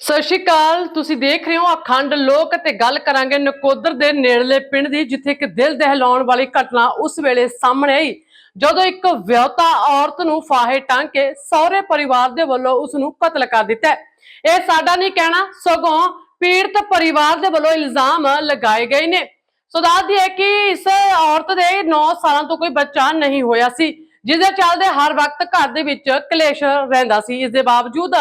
ਸਤਿ ਸ਼੍ਰੀ ਅਕਾਲ, ਤੁਸੀਂ ਦੇਖ ਰਹੇ ਹੋ ਅਖੰਡ ਲੋਕ ਤੇ ਗੱਲ ਕਰਾਂਗੇ ਨਕੋਦਰ ਦੇ ਨੇੜਲੇ ਪਿੰਡ ਦੀ, ਜਿੱਥੇ ਇੱਕ ਦਿਲ ਦਹਿਲਾਉਣ ਵਾਲੀ ਘਟਨਾ ਉਸ ਵੇਲੇ ਸਾਹਮਣੇ ਆਈ। ਜਦੋਂ ਇੱਕ ਵਿਆਹੁਤਾ ਔਰਤ ਨੂੰ ਫਾਹੇ ਟੰਗ ਕੇ ਸਹੁਰੇ ਪਰਿਵਾਰ ਦੇ ਵੱਲੋਂ ਉਸ ਨੂੰ ਕਤਲ ਕਰ ਦਿੱਤਾ ਇਹ ਸਾਡਾ ਨਹੀਂ ਕਹਿਣਾ, ਸਗੋਂ ਪੀੜਤ ਪਰਿਵਾਰ ਦੇ ਵੱਲੋਂ ਇਲਜ਼ਾਮ ਲਗਾਏ ਗਏ ਨੇ। ਸੋ ਦੱਸਦੀ ਹੈ ਕਿ ਇਸ ਔਰਤ ਦੇ 9 ਸਾਲਾਂ ਤੋਂ ਕੋਈ ਬੱਚਾ ਨਹੀਂ ਹੋਇਆ ਸੀ, ਜਿਸ ਦੇ ਚੱਲਦੇ ਹਰ ਵਕਤ ਘਰ ਦੇ ਵਿੱਚ ਕਲੇਸ਼ ਰਹਿੰਦਾ ਸੀ। ਇਸ ਦੇ ਬਾਵਜੂਦ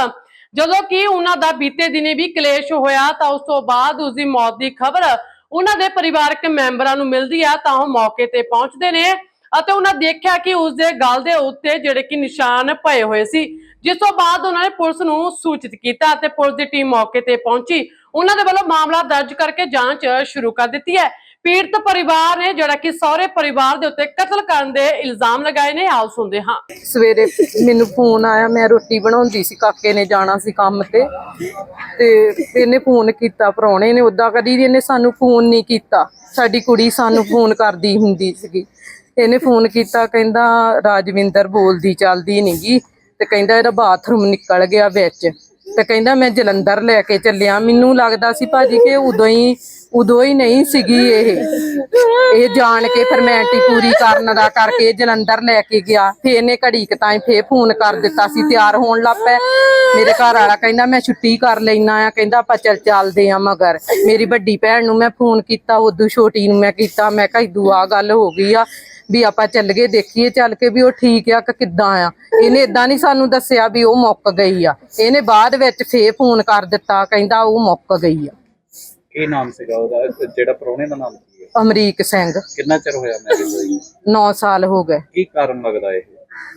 ਜਦੋਂ ਕਿ ਉਹਨਾਂ ਦਾ ਬੀਤੇ ਦਿਨੇ ਵੀ ਕਲੇਸ਼ ਹੋਇਆ ਤਾਂ ਉਸ ਤੋਂ ਬਾਅਦ ਉਸ ਦੀ ਮੌਤ ਦੀ ਖਬਰ ਉਹਨਾਂ ਦੇ ਪਰਿਵਾਰਕ ਮੈਂਬਰਾਂ ਨੂੰ ਮਿਲਦੀ ਆ, ਤਾਂ ਉਹ ਮੌਕੇ ਤੇ ਪਹੁੰਚਦੇ ਨੇ ਅਤੇ ਉਹਨਾਂ ਦੇਖਿਆ ਕਿ ਉਸ ਦੇ ਗਲ ਦੇ ਉੱਤੇ ਜਿਹੜੇ ਕਿ ਨਿਸ਼ਾਨ ਪਏ ਹੋਏ ਸੀ, ਜਿਸ ਤੋਂ ਬਾਅਦ ਉਹਨਾਂ ਨੇ ਪੁਲਿਸ ਨੂੰ ਸੂਚਿਤ ਕੀਤਾ ਅਤੇ ਪੁਲਿਸ ਦੀ ਟੀਮ ਮੌਕੇ ਤੇ ਪਹੁੰਚੀ। ਉਹਨਾਂ ਦੇ ਵੱਲੋਂ ਮਾਮਲਾ ਦਰਜ ਕਰਕੇ ਜਾਂਚ ਸ਼ੁਰੂ ਕਰ ਦਿੱਤੀ ਹੈ। ਪੀੜਤ ਪਰਿਵਾਰ ਨੇ ਜਿਹੜਾ ਕਿ ਸਹੁਰੇ ਪਰਿਵਾਰ ਦੇ ਉੱਤੇ ਕਤਲ ਕਰਨ ਦੇ ਇਲਜ਼ਾਮ ਲਗਾਏ ਨੇ, ਆਓ ਸੁਣਦੇ ਹਾਂ। ਸਵੇਰੇ ਮੈਨੂੰ ਫੋਨ ਆਇਆ, ਮੈਂ ਰੋਟੀ ਬਣਾਉਂਦੀ ਸੀ, ਕਾਕੇ ਨੇ ਜਾਣਾ ਸੀ ਕੰਮ ਤੇ। ਤੇ ਇਹਨੇ ਫੋਨ ਕੀਤਾ, ਪ੍ਰਾਹੁਣੇ ਨੇ ਉਦਾਂ ਕਦੀ ਇਹਨੇ ਸਾਨੂੰ ਫੋਨ ਨਹੀਂ ਕੀਤਾ। ਸਾਡੀ ਕੁੜੀ ਸਾਨੂੰ ਫੋਨ ਕਰਦੀ ਹੁੰਦੀ ਸੀਗੀ। ਇਹਨੇ ਫੋਨ ਕੀਤਾ, ਕਹਿੰਦਾ, ਰਾਜਵਿੰਦਰ ਬੋਲਦੀ ਚੱਲਦੀ ਨਹੀਂਗੀ ਤੇ ਕਹਿੰਦਾ, ਇਹਦਾ ਬਾਥਰੂਮ ਨਿਕਲ ਗਿਆ ਵਿੱਚ। ਤੇ ਕਹਿੰਦਾ ਮੈਂ ਜਲੰਧਰ ਲੈ ਕੇ ਚੱਲਿਆ। ਮੈਨੂੰ ਲੱਗਦਾ ਸੀ ਭਾਜੀ ਕਿ ਉਦੋਂ ਹੀ ਉਦੋਂ ਹੀ ਨਹੀਂ ਸੀਗੀ ਇਹ। ਇਹ ਜਾਣ ਕੇ ਫਰਮੈਲਿਟੀ ਪੂਰੀ ਕਰਨ ਦਾ ਕਰਕੇ ਜਲੰਧਰ ਲੈ ਕੇ ਗਿਆ। ਫੇਰ ਇਹਨੇ ਘੜੀ ਕੁ ਤਾਈਂ ਫੇਰ ਫੋਨ ਕਰ ਦਿੱਤਾ ਸੀ, ਤਿਆਰ ਹੋਣ ਲੱਗ ਪਏ ਮੇਰੇ ਘਰ ਵਾਲਾ ਕਹਿੰਦਾ, ਮੈਂ ਛੁੱਟੀ ਕਰ ਲੈਣਾ ਆ। ਕਹਿੰਦਾ, ਆਪਾਂ ਚੱਲ ਚੱਲਦੇ ਆ ਮਗਰ। ਮੇਰੀ ਵੱਡੀ ਭੈਣ ਨੂੰ ਮੈਂ ਫੋਨ ਕੀਤਾ, ਉਦੋਂ ਛੋਟੀ ਨੂੰ ਮੈਂ ਕੀਤਾ। ਮੈਂ ਕਿਹਾ ਇਦੂ ਆ ਗੱਲ ਹੋ ਗਈ ਆ। ਵੀ ਆਪਾਂ ਚੱਲ ਗਏ ਦੇਖੀਏ ਚੱਲ ਕੇ ਵੀ ਉਹ ਠੀਕ ਆ ਕਿ ਕਿੱਦਾਂ ਆ। ਇਹਨੇ ਇਦਾਂ ਨਹੀਂ ਸਾਨੂੰ ਦੱਸਿਆ ਵੀ ਉਹ ਮੁੱਕ ਗਈ ਆ। ਇਹਨੇ ਬਾਅਦ ਵਿੱਚ ਫੇਰ ਫੋਨ ਕਰ ਦਿੱਤਾ ਕਹਿੰਦਾ ਉਹ ਮੁੱਕ ਗਈ ਆ। ਕੀ ਨਾਮ ਸੀਗਾ ਉਹਦਾ? ਜਿਹੜਾ ਪ੍ਰਾਹੁਣੇ ਦਾ ਨਾਮ ਕੀ ਹੈ ਅਮਰੀਕ ਸਿੰਘ। ਕਿੰਨਾ ਚਿਰ ਹੋਇਆ ਮੈਰਿਜ ਹੋਈ 9 ਸਾਲ ਹੋ ਗਏ। ਕੀ ਕਾਰਨ ਲੱਗਦਾ ਇਹ?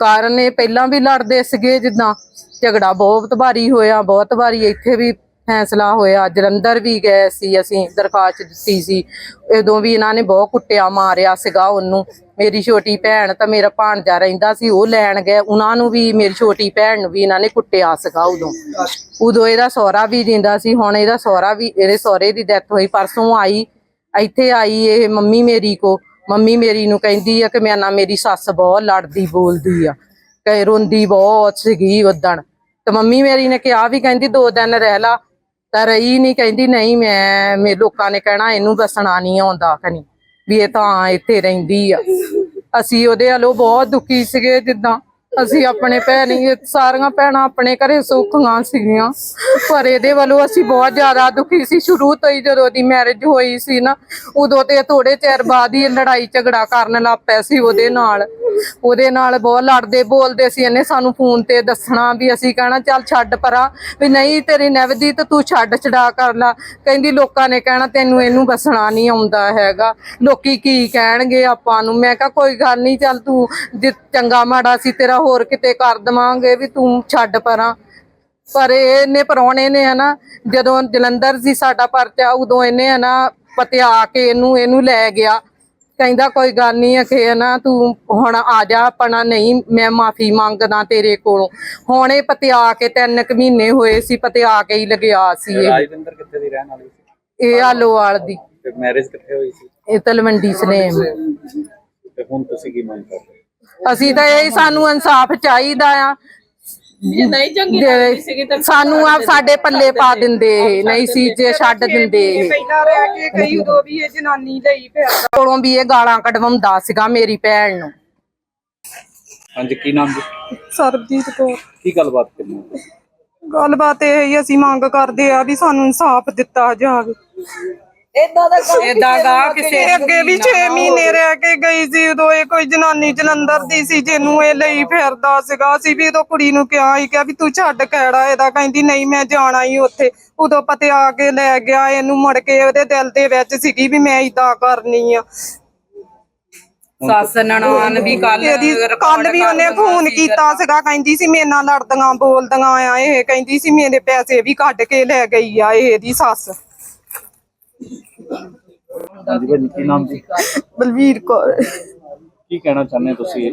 ਕਾਰਨ ਇਹ ਪਹਿਲਾਂ ਵੀ ਲੜਦੇ ਸੀਗੇ ਜਿੱਦਾਂ ਝਗੜਾ ਬਹੁਤ ਵਾਰੀ ਹੋਇਆ ਬਹੁਤ ਵਾਰੀ ਇੱਥੇ ਵੀ ਫੈਸਲਾ ਹੋਇਆ, ਜਲੰਧਰ ਵੀ ਗਏ ਸੀ, ਅਸੀਂ ਦਰਖਾਸਤ ਦਿੱਤੀ ਸੀ। ਉਦੋਂ ਵੀ ਇਹਨਾਂ ਨੇ ਬਹੁਤ ਕੁੱਟਿਆ, ਮਾਰਿਆ ਸੀਗਾ ਉਹਨੂੰ। ਮੇਰੀ ਛੋਟੀ ਭੈਣ ਤਾਂ ਮੇਰਾ ਭਾਣਜਾ ਰਹਿੰਦਾ ਸੀ, ਉਹ ਲੈਣ ਗਏ। ਉਹਨਾਂ ਨੂੰ ਵੀ, ਮੇਰੀ ਛੋਟੀ ਭੈਣ ਨੂੰ ਵੀ ਇਹਨਾਂ ਨੇ ਕੁੱਟਿਆ ਸੀਗਾ ਉਦੋਂ। ਉਦੋਂ ਇਹਦਾ ਸਹੁਰਾ ਵੀ ਜਿੰਦਾ ਸੀ, ਹੁਣ ਇਹਦਾ ਸਹੁਰਾ ਵੀ, ਇਹਦੇ ਸਹੁਰੇ ਦੀ ਡੈਥ ਹੋਈ, ਪਰਸੋਂ ਆਈ, ਇੱਥੇ ਆਈ ਇਹ ਮੰਮੀ ਮੇਰੀ ਕੋ। ਮੰਮੀ ਮੇਰੀ ਨੂੰ ਕਹਿੰਦੀ ਆ ਕਿ ਮੈਂ ਨਾ ਮੇਰੀ ਸੱਸ ਬਹੁਤ ਲੜਦੀ ਬੋਲਦੀ ਆ ਕਹੇ ਰੋਂਦੀ ਬਹੁਤ ਸੀਗੀ ਉਦਣ। ਤੇ ਮੰਮੀ ਮੇਰੀ ਨੇ ਕਿਹਾ ਵੀ ਕਹਿੰਦੀ, ਦੋ ਦਿਨ ਰਹਿ ਲਾ ਤਾਂ ਰਹੀ ਨਹੀਂ ਕਹਿੰਦੀ ਨਹੀਂ ਮੈਂ, ਮੇ, ਲੋਕਾਂ ਨੇ ਕਹਿਣਾ ਇਹਨੂੰ ਦੱਸਣਾ ਨਹੀਂ ਆਉਂਦਾ ਕਨੀ ਵੀ ਇਹ ਤਾਂ ਇੱਥੇ ਰਹਿੰਦੀ ਆ। ਅਸੀਂ ਉਹਦੇ ਵੱਲੋਂ ਬਹੁਤ ਦੁਖੀ ਸੀਗੇ ਜਿੱਦਾਂ ਅਸੀਂ ਆਪਣੇ ਭੈਣ ਹੀ, ਸਾਰੀਆਂ ਭੈਣਾਂ ਆਪਣੇ ਘਰੇ ਸੁੱਖੀਆਂ ਸੀਗੀਆਂ। ਪਰ ਇਹਦੇ ਵੱਲੋਂ ਅਸੀਂ ਬਹੁਤ ਜ਼ਿਆਦਾ ਦੁਖੀ ਸੀ। ਸ਼ੁਰੂ ਤੋਂ ਹੀ ਜਦੋਂ ਦੀ ਮੈਰਿਜ ਹੋਈ ਸੀ ਨਾ, ਉਦੋਂ ਤੇ ਥੋੜੇ ਚਿਰ ਬਾਅਦ ਹੀ ਲੜਾਈ ਝਗੜਾ ਕਰਨ ਲੱਗ ਪਿਆ ਸੀ ਉਹਦੇ ਨਾਲ। ਉਹਦੇ ਨਾਲ ਬਹੁਤ ਲੜਦੇ ਬੋਲਦੇ ਸੀ ਇਹਨੇ ਸਾਨੂੰ ਫੋਨ ਤੇ ਦੱਸਣਾ ਵੀ ਅਸੀਂ ਕਹਿਣਾ, ਚੱਲ ਛੱਡ ਪਰਾਂ, ਵੀ ਨਹੀਂ ਤੇਰੀ ਨਵਦੀ ਤੇ ਤੂੰ ਛੱਡ ਛਡਾ ਕਰ ਲਾ। ਕਹਿੰਦੀ ਲੋਕਾਂ ਨੇ ਕਹਿਣਾ, ਤੈਨੂੰ ਇਹਨੂੰ ਬਸਣਾ ਨਹੀਂ ਆਉਂਦਾ ਹੈਗਾ। ਲੋਕੀ ਕੀ ਕਹਿਣਗੇ ਆਪਾਂ ਨੂੰ? ਮੈਂ ਕਿਹਾ, ਕੋਈ ਗੱਲ ਨਹੀਂ, ਚੱਲ ਤੂੰ ਚੰਗਾ ਮਾੜਾ ਸੀ, ਤੇਰਾ ਹੋਰ ਕਿਤੇ ਕਰ ਦਵਾਂਗੇ ਵੀ ਤੂੰ ਛੱਡ ਪਰਾਂ। ਪਰ ਇਹਨੇ ਪਰੌਣੇ ਨੇ ਹਨਾ ਜਦੋਂ ਜਲੰਧਰ ਸੀ ਸਾਡਾ ਪਰਚਾ ਉਦੋਂ ਇਹਨੇ ਹਨਾ ਪਤਿਆ ਕੇ ਇਹਨੂੰ ਇਹਨੂੰ ਲੈ ਗਿਆ। ਕਹਿੰਦਾ ਕੋਈ ਗੱਲ ਨਹੀਂ ਅਖੇ ਨਾ ਤੂੰ ਹੁਣ ਆ ਜਾ ਆਪਣਾ ਨਹੀਂ ਮੈਂ ਮਾਫੀ ਮੰਗਦਾ ਤੇਰੇ ਕੋਲੋਂ। ਹੁਣ ਇਹ ਪਤਿਆ ਕੇ ਤਿੰਨ ਕੁ ਮਹੀਨੇ ਹੋਏ ਸੀ ਪਤਿਆ ਕੇ ਹੀ ਲਗਿਆ ਸੀ ਇਹ। ਰਾਜਵਿੰਦਰ ਕਿੱਥੇ ਦੀ ਰਹਿਣ ਵਾਲੀ ਸੀ? ਇਹ ਆਲੋਵਾਲ ਦੀ। ਮੈਰਿਜ ਕਿੱਥੇ ਹੋਈ ਸੀ? ਇਹ ਤਲਵੰਡੀ ਸਨੇਮ ਤੇ ਹੁਣ ਤੁਸੀਂ ਕੀ ਮੰਗ ਕਰਦੇ? ਅਸੀਂ ਤਾਂ ਇਹ ਸਾਨੂੰ ਇਨਸਾਫ ਚਾਹੀਦਾ ਆ। ਨਹੀਂ ਚੰਗੀ ਜੇ ਸਾਨੂੰ ਆ ਸਾਡੇ ਪੱਲੇ ਪਾ ਦਿੰਦੇ। ਇਹ ਨਹੀਂ ਸੀ ਜੇ ਛੱਡ ਦਿੰਦੇ ਇਹ। ਪਹਿਲਾਂ ਰਹਿ ਕੇ ਗਈ ਉਦੋਂ ਵੀ ਇਹ ਜਨਾਨੀ ਲਈ ਫਿਰਦਾ ਕੋਲੋਂ ਵੀ ਇਹ ਗਾਲਾਂ ਕਢਵਾਉਂਦਾ ਸੀਗਾ ਮੇਰੀ ਭੈਣ ਨੂੰ। ਹਾਂਜੀ ਕੀ ਨਾਮ ਜੀ? ਸਰਬਜੀਤ ਕੌਰ। ਕੀ ਗੱਲਬਾਤ ਕਰਨੀ ਹੈ? ਗੱਲਬਾਤ ਇਹ ਹੀ ਅਸੀਂ ਮੰਗ ਕਰਦੇ ਆ ਵੀ ਸਾਨੂੰ ਇਨਸਾਫ ਦਿੱਤਾ ਜਾਵੇ। ਏਦਾਂ ਗਾ ਕਿਸੇ ਇਹ ਅੱਗੇ ਵੀ 6 ਮਹੀਨੇ ਰਹਿ ਕੇ ਗਈ ਸੀ ਉਦੋਂ ਇਹ ਕੋਈ ਜਨਾਨੀ ਜਲੰਧਰ ਦੀ ਸੀ ਜਿਹਨੂੰ ਇਹ ਲਈ ਫਿਰਦਾ ਸੀਗਾ। ਅਸੀਂ ਵੀ ਉਦੋਂ ਕੁੜੀ ਨੂੰ ਕਿਹਾ ਸੀ ਕਿ ਵੀ ਤੂੰ ਛੱਡ ਕਿਹੜਾ ਇਹਦਾ ਕਹਿੰਦੀ ਨਹੀਂ ਮੈਂ ਜਾਣਾ ਹੀ ਉੱਥੇ। ਉਦੋਂ ਪਤੇ ਆ ਕੇ ਲੈ ਗਿਆ ਇਹਨੂੰ ਮੁੜ ਕੇ ਉਹਦੇ ਦਿਲ ਦੇ ਵਿੱਚ ਸੀਗੀ ਵੀ ਮੈਂ ਇਦਾਂ ਕਰਨੀ ਆ। ਸੱਸ ਨਨਾਣ ਵੀ ਕੱਲ ਕੱਲ ਵੀ ਉਹਨੇ ਫੋਨ ਕੀਤਾ ਸੀਗਾ ਕਹਿੰਦੀ ਸੀ ਮੇਰੇ ਨਾਲ ਲੜਦੀਆਂ ਬੋਲਦੀਆਂ ਆ ਇਹ ਕਹਿੰਦੀ ਸੀ ਮੇਰੇ ਪੈਸੇ ਵੀ ਕੱਢ ਕੇ ਲੈ ਗਈ ਆ ਇਹ ਇਹਦੀ ਸੱਸ। ਹਾਂਜੀ ਭਾਜੀ ਕੀ ਨਾਮ ਜੀ। ਬਲਵੀਰ ਕੌਰ। ਕੀ ਕਹਿਣਾ ਚਾਹੁੰਦੇ ਹੋ ਤੁਸੀਂ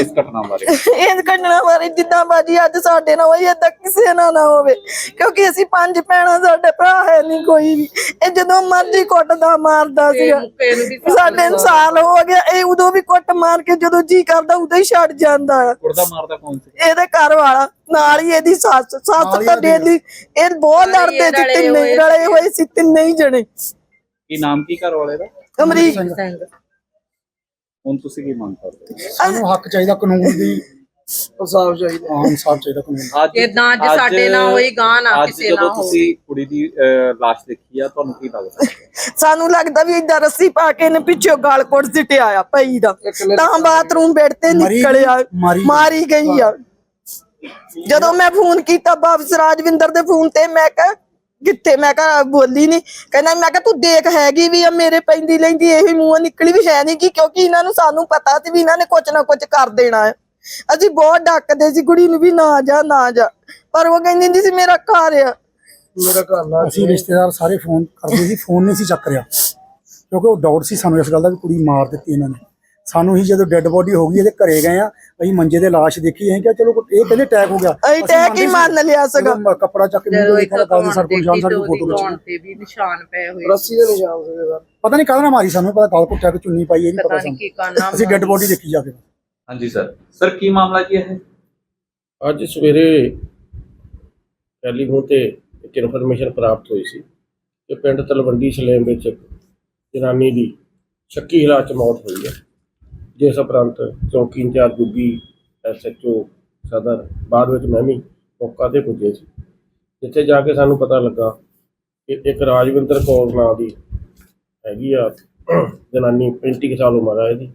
ਇਸ ਘਟਨਾ ਬਾਰੇ? ਇਹ ਘਟਨਾ ਬਾਰੇ ਜਿੱਦਾਂ ਬਾਜੀ ਅੱਜ ਸਾਡੇ ਨਾਲ ਹੋਈ ਏਦਾਂ ਕਿਸੇ ਨਾਲ ਨਾ ਹੋਵੇ। ਕਿਉਂਕਿ ਅਸੀਂ ਪੰਜ ਭੈਣਾਂ ਸਾਡੇ ਭਰਾ ਹੈ ਨਹੀਂ ਕੋਈ ਵੀ। ਇਹ ਜਦੋਂ ਮਰਜ਼ੀ ਕੁੱਟਦਾ ਮਾਰਦਾ ਸੀਗਾ। ਸਾਡੇ ਨੂੰ ਸਾਲ ਹੋ ਗਿਆ ਇਹ ਉਦੋਂ ਵੀ ਕੁੱਟ ਮਾਰ ਕੇ ਜਦੋਂ ਜੀ ਕਰਦਾ ਉਦੋਂ ਹੀ ਛੱਡ ਜਾਂਦਾ। ਆ ਕੁੜਦਾ ਮਾਰਦਾ ਕੌਣ ਸੀ? ਇਹਦੇ ਘਰ ਵਾਲਾ ਨਾਲ ਹੀ ਇਹਦੀ ਸੱਸ। ਸੱਸ ਤਾਂ ਡੇਲੀ ਇਹ ਬਹੁਤ ਲੜਦੇ ਸੀ ਤਿੰਨੇ ਰਲੇ ਹੋਏ ਸੀ ਤਿੰਨੇ ਹੀ ਜਣੇ। ਕੀ ਨਾਮ ਕੀ ਘਰ ਵਾਲੇ ਦਾ? ਅਮਰੀਕ। ਹੁਣ ਤੁਸੀਂ ਕੀ ਮੰਗ ਕਰਦੇ ਹੋ? ਸਾਨੂੰ ਹੱਕ ਚਾਹੀਦਾ ਕਾਨੂੰਨ ਦੀ ਇਨਸਾਫ ਚਾਹੀਦਾ। ਹਾਂ ਇਨਸਾਫ ਚਾਹੀਦਾ ਕਾਨੂੰਨ ਅੱਜ ਏਦਾਂ ਅੱਜ ਸਾਡੇ ਨਾਲ ਹੋਈ, ਗਾਂਹ ਨਾ ਅੱਜ ਕਿਸੇ ਜਦੋਂ ਨਾਲ ਹੋਵੇ। ਤੁਸੀਂ ਕੁੜੀ ਦੀ ਅਹ, ਲਾਸ਼ ਦੇਖੀ ਆ ਤੁਹਾਨੂੰ ਕੀ ਲੱਗਦਾ? ਸਾਨੂੰ ਲੱਗਦਾ ਵੀ ਏਦਾਂ ਰੱਸੀ ਪਾ ਕੇ ਇਹਨੇ ਪਿੱਛੋਂ ਗਾਲ ਕੋਟ ਸਿੱਟਿਆ ਆ ਪਈ ਦਾ। ਤਾਂ ਬਾਥਰੂਮ ਬੈੱਡ ਤੇ ਮਰੀ ਨਿਕਲਿਆ। ਮਾਰੀ ਮਾਰੀ ਗਈ ਆ। ਜਦੋਂ ਮੈਂ ਫੋਨ ਕੀਤਾ ਵਾਪਸ ਰਾਜਵਿੰਦਰ ਦੇ ਫੋਨ ਤੇ ਮੈਂ ਕਿਹਾ ਕਿੱਥੇ ਮੈਂ ਕਿਹਾ ਬੋਲੀ ਨਹੀਂ ਕਹਿੰਦਾ ਮੈਂ ਕਿਹਾ ਤੂੰ ਦੇਖ ਹੈਗੀ ਵੀ ਆ ਮੇਰੇ ਪੈਂਦੀ ਲੈਂਦੀ ਇਹੀ ਮੂੰਹ ਨਿਕਲੀ ਵੀ ਹੈ ਨਹੀਂ ਕਿ ਕਿਉਂਕਿ ਇਹਨਾਂ ਨੂੰ ਸਾਨੂੰ ਪਤਾ ਸੀ ਵੀ ਇਹਨਾਂ ਨੇ ਕੁਝ ਨਾ ਕੁਝ ਕਰ ਦੇਣਾ ਹੈ ਅਸੀਂ ਬਹੁਤ ਡੱਕਦੇ ਸੀ ਕੁੜੀ ਨੂੰ ਵੀ ਨਾ ਜਾ ਨਾ ਜਾ। ਪਰ ਉਹ ਕਹਿੰਦੀ ਹੁੰਦੀ ਸੀ ਮੇਰਾ ਘਰ ਆ। ਮੇਰਾ ਘਰ ਨਾਲ ਅਸੀਂ ਰਿਸ਼ਤੇਦਾਰ ਸਾਰੇ ਫੋਨ ਕਰਦੇ ਸੀ ਫੋਨ ਨਹੀਂ ਸੀ ਚੱਕ ਰਿਹਾ। ਕਿਉਂਕਿ ਉਹ ਡਾਊਟ ਸੀ ਸਾਨੂੰ ਇਸ ਗੱਲ ਦਾ ਵੀ ਕੁੜੀ ਮਾਰ ਦਿੱਤੀ ਇਹਨਾਂ ਨੇ। ਸਾਨੂੰ ਹੀ ਜਦੋਂ ਡੈੱਡ ਬੋਡੀ ਹੋ ਗਈ ਇਹਦੇ ਘਰੇ ਗਏ ਆ ਅਸੀਂ ਮੰਜੇ ਦੇ ਲਾਸ਼ ਦੇਖੀ ਅਸੀਂ ਕਿਹਾ ਚਲੋ ਇਹ ਕਹਿੰਦੇ ਅਟੈਕ ਹੋ ਗਿਆ। ਅਸੀਂ attack ਹੀ ਮੰਨ ਲਿਆ ਸੀਗਾ। ਜਦੋਂ ਕੱਪੜਾ ਚੱਕ ਕੇ ਜਦੋਂ ਦੇ ਇੱਕ ਧੌਣ ਸਰ ਕੋਲ ਸ਼ਾਮ ਸਾਡੀ ਫੋਟੋ ਉਹਦੀ ਤੇ ਵੀ ਨਿਸ਼ਾਨ ਪਏ ਹੋਏ ਰੱਸੀ ਦੇ ਨਿਸ਼ਾਨ ਸੀਗੇ ਸਰ। ਪਤਾ ਨਹੀਂ ਕਾਹਦਾ ਨਾਲ ਮਾਰੀ ਸਾਨੂੰ ਪਤਾ ਗਲ ਕੁੱਟਿਆ ਕਿ ਚੁੰਨੀ ਪਾਈ ਇਹ ਨਹੀਂ ਪਤਾ ਸਾਨੂੰ। ਅਸੀਂ ਡੈੱਡ ਬੋਡੀ ਦੇਖੀ ਜਾ ਕੇ। ਹਾਂਜੀ ਸਰ। ਸਰ ਕੀ ਮਾਮਲਾ ਕੀ ਹੈ? ਅੱਜ ਸਵੇਰੇ ਟੈਲੀਫੋਨ ਤੇ ਇੱਕ ਇਨਫੋਰਮੇਸ਼ਨ ਪ੍ਰਾਪਤ ਹੋਈ ਸੀ ਕਿ ਪਿੰਡ ਤਲਵੰਡੀ ਸਲੇਮ ਵਿੱਚ ਜਨਾਨੀ ਦੀ ਸ਼ੱਕੀ ਹਾਲਾਤ 'ਚ ਮੌਤ ਹੋਈ ਹੈ। ਜਿਸ ਉਪਰੰਤ ਚੌਕੀ ਇੰਚਾਰਜ ਗੁੱਗੀ ਐਸਐਚਓ ਸਦਰ, ਬਾਅਦ ਵਿੱਚ ਮੈਂ ਵੀ ਮੌਕਾ ਤੇ ਪੁੱਜੇ ਸੀ। ਜਿੱਥੇ ਜਾ ਕੇ ਸਾਨੂੰ ਪਤਾ ਲੱਗਾ ਕਿ ਇੱਕ ਰਾਜਵਿੰਦਰ ਕੌਰ ਨਾਂ ਦੀ ਹੈਗੀ ਆ, ਜਨਾਨੀ 35 ਕੁ ਸਾਲ ਉਮਰ ਆ ਇਹਦੀ।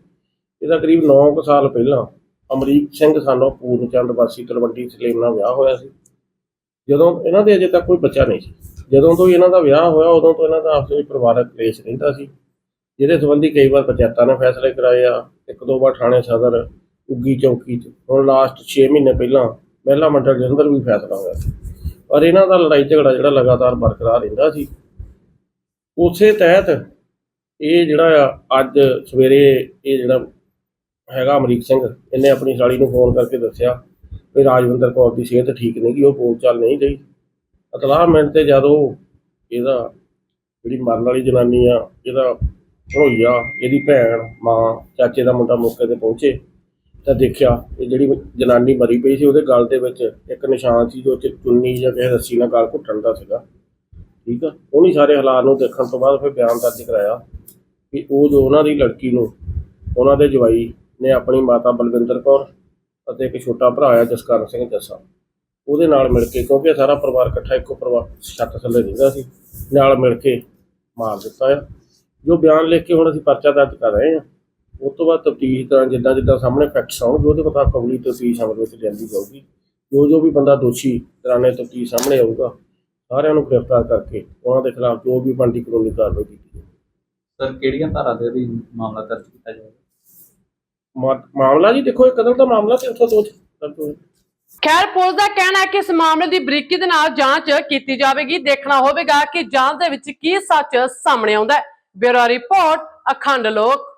ਇਹਦਾ ਕਰੀਬ 9 ਕੁ ਸਾਲ ਪਹਿਲਾਂ ਅਮਰੀਕ ਸਿੰਘ ਸਾਨੂੰ ਪੂਰਨ ਚੰਦ ਵਾਸੀ ਤਲਵੰਡੀ ਸਲੇਮ ਨਾਲ ਵਿਆਹ ਹੋਇਆ ਸੀ। ਜਦੋਂ ਇਹਨਾਂ ਦੇ ਅਜੇ ਤੱਕ ਕੋਈ ਬੱਚਾ ਨਹੀਂ ਸੀ। ਜਦੋਂ ਤੋਂ ਹੀ ਇਹਨਾਂ ਦਾ ਵਿਆਹ ਹੋਇਆ, ਉਦੋਂ ਤੋਂ ਇਹਨਾਂ ਦਾ ਆਪਸ ਵਿੱਚ ਪਰਿਵਾਰਕ ਕਲੇਸ਼ ਰਹਿੰਦਾ ਸੀ। ਜਿਹਦੇ ਸੰਬੰਧੀ ਕਈ ਵਾਰ ਪੰਚਾਇਤਾਂ ਨੇ ਫੈਸਲੇ ਕਰਾਏ ਆ ਇੱਕ ਦੋ ਵਾਰ ਥਾਣੇ ਸਦਰ, ਉੱਗੀ ਚੌਕੀ 'ਚ। ਹੁਣ ਲਾਸਟ 6 ਮਹੀਨੇ ਪਹਿਲਾਂ ਮਹਿਲਾ ਮੰਡਲ ਦੇ ਅੰਦਰ ਵੀ ਫੈਸਲਾ ਹੋਇਆ ਸੀ। ਪਰ ਇਹਨਾਂ ਦਾ ਲੜਾਈ ਝਗੜਾ ਜਿਹੜਾ ਲਗਾਤਾਰ ਬਰਕਰਾਰ ਰਹਿੰਦਾ ਸੀ। ਉਸੇ ਤਹਿਤ ਇਹ ਜਿਹੜਾ ਆ, ਅੱਜ ਸਵੇਰੇ ਇਹ ਜਿਹੜਾ ਹੈਗਾ ਅਮਰੀਕ ਸਿੰਘ, ਇਹਨੇ ਆਪਣੀ ਸਾਲੀ ਨੂੰ ਫੋਨ ਕਰਕੇ ਦੱਸਿਆ ਵੀ ਰਾਜਵਿੰਦਰ ਕੌਰ ਦੀ ਸਿਹਤ ਠੀਕ ਨਹੀਂ ਗੀ, ਉਹ ਬੋਲ ਚਾਲ ਨਹੀਂ ਰਹੀ। ਅਤਲਾਹ ਮਿੰਟ ਤੇ ਜਦੋਂ ਇਹਦਾ ਜਿਹੜੀ ਮਰਨ ਵਾਲੀ ਜਨਾਨੀ ਆ, ਇਹਦਾ ਹੋਈਆ ਇਹਦੀ ਭੈਣ, ਮਾਂ, ਚਾਚੇ ਦਾ ਮੁੰਡਾ ਮੌਕੇ ਤੇ ਪਹੁੰਚੇ ਤਾਂ ਦੇਖਿਆ ਇਹ ਜਿਹੜੀ ਜਨਾਨੀ ਮਰੀ ਪਈ ਸੀ ਉਹਦੇ ਗਲ ਦੇ ਵਿੱਚ ਇੱਕ ਨਿਸ਼ਾਨ ਸੀ ਜੋ ਚ ਚੁੰਨੀ ਜਾਂ ਕਿਸੇ ਰੱਸੀ ਨਾਲ ਗਲ ਘੁੱਟਣ ਦਾ ਸੀਗਾ। ਠੀਕ ਆ? ਉਹਨੇ ਸਾਰੇ ਹਾਲਾਤ ਨੂੰ ਦੇਖਣ ਤੋਂ ਬਾਅਦ ਫਿਰ ਬਿਆਨ ਦਰਜ ਕਰਾਇਆ ਕਿ ਉਹ ਜੋ ਉਹਨਾਂ ਦੀ ਲੜਕੀ ਨੂੰ, ਉਹਨਾਂ ਦੇ ਜਵਾਈ ਨੇ ਆਪਣੀ ਮਾਤਾ ਬਲਵਿੰਦਰ ਕੌਰ ਅਤੇ ਇੱਕ ਛੋਟਾ ਭਰਾ ਆ ਜਸਕਰਨ ਸਿੰਘ ਜੱਸਾ। ਉਹਦੇ ਨਾਲ ਮਿਲ ਕੇ, ਕਿਉਂਕਿ ਇਹ ਸਾਰਾ ਪਰਿਵਾਰ ਇਕੱਠਾ ਇੱਕੋ ਪਰਿਵਾਰ ਛੱਤ ਥੱਲੇ ਰਹਿੰਦਾ ਸੀ, ਨਾਲ ਮਿਲ ਕੇ ਮਾਰ ਦਿੱਤਾ ਆ। ਜੋ ਬਿਆਨ ਲਿਖ ਕੇ ਹੁਣ ਅਸੀਂ ਪਰਚਾ ਦਰਜ ਕਰ ਰਹੇ ਹਾਂ ਉਸ ਤੋਂ ਬਾਅਦ ਤਫਤੀਸ਼ ਤਰ੍ਹਾਂ ਜਿੱਦਾਂ ਜਿੱਦਾਂ ਸਾਹਮਣੇ ਫੈਕਟਸ ਆਉਣਗੇ ਉਹਦੇ ਮੁਤਾਬਕ ਅਗਲੀ ਤਫਤੀਸ਼ ਅਮਲ ਵਿੱਚ ਲਿਆਂਦੀ ਜਾਊਗੀ। ਜੋ ਜੋ ਵੀ ਬੰਦਾ ਦੋਸ਼ੀ ਦੌਰਾਨੇ ਤਫਤੀਸ਼ ਸਾਹਮਣੇ ਆਊਗਾ ਸਾਰਿਆਂ ਨੂੰ ਗ੍ਰਿਫਤਾਰ ਕਰਕੇ ਉਹਨਾਂ ਦੇ ਖਿਲਾਫ ਜੋ ਵੀ ਬਣਦੀ ਕਾਨੂੰਨੀ ਕਾਰਵਾਈ ਕੀਤੀ ਜਾਊਗੀ। ਸਰ ਕਿਹੜੀਆਂ ਧਾਰਾ ਦੇ ਅਧੀਨ ਮਾਮਲਾ ਦਰਜ ਕੀਤਾ ਜਾਵੇਗਾ ਮਾਮਲਾ ਜੀ ਦੇਖੋ ਇਹ ਕਦਮ ਦਾ ਮਾਮਲਾ ਤੇ ਉੱਥੋਂ ਦੋ ਦਰਜ ਹੋਇਆ ਖੈਰ ਪੁਲਿਸ ਦਾ ਕਹਿਣਾ ਹੈ ਕਿ ਇਸ ਮਾਮਲੇ ਦੀ ਬਰੀਕੀ ਦੇ ਨਾਲ ਜਾਂਚ ਕੀਤੀ ਜਾਵੇਗੀ। ਦੇਖਣਾ ਹੋਵੇਗਾ ਕਿ ਜਾਂਚ ਦੇ ਵਿੱਚ ਕੀ ਸੱਚ ਸਾਹਮਣੇ ਆਉਂਦਾ ਹੈ। ਬਿਊਰੋ ਰਿਪੋਰਟ ਅਖੰਡ ਲੋਕ।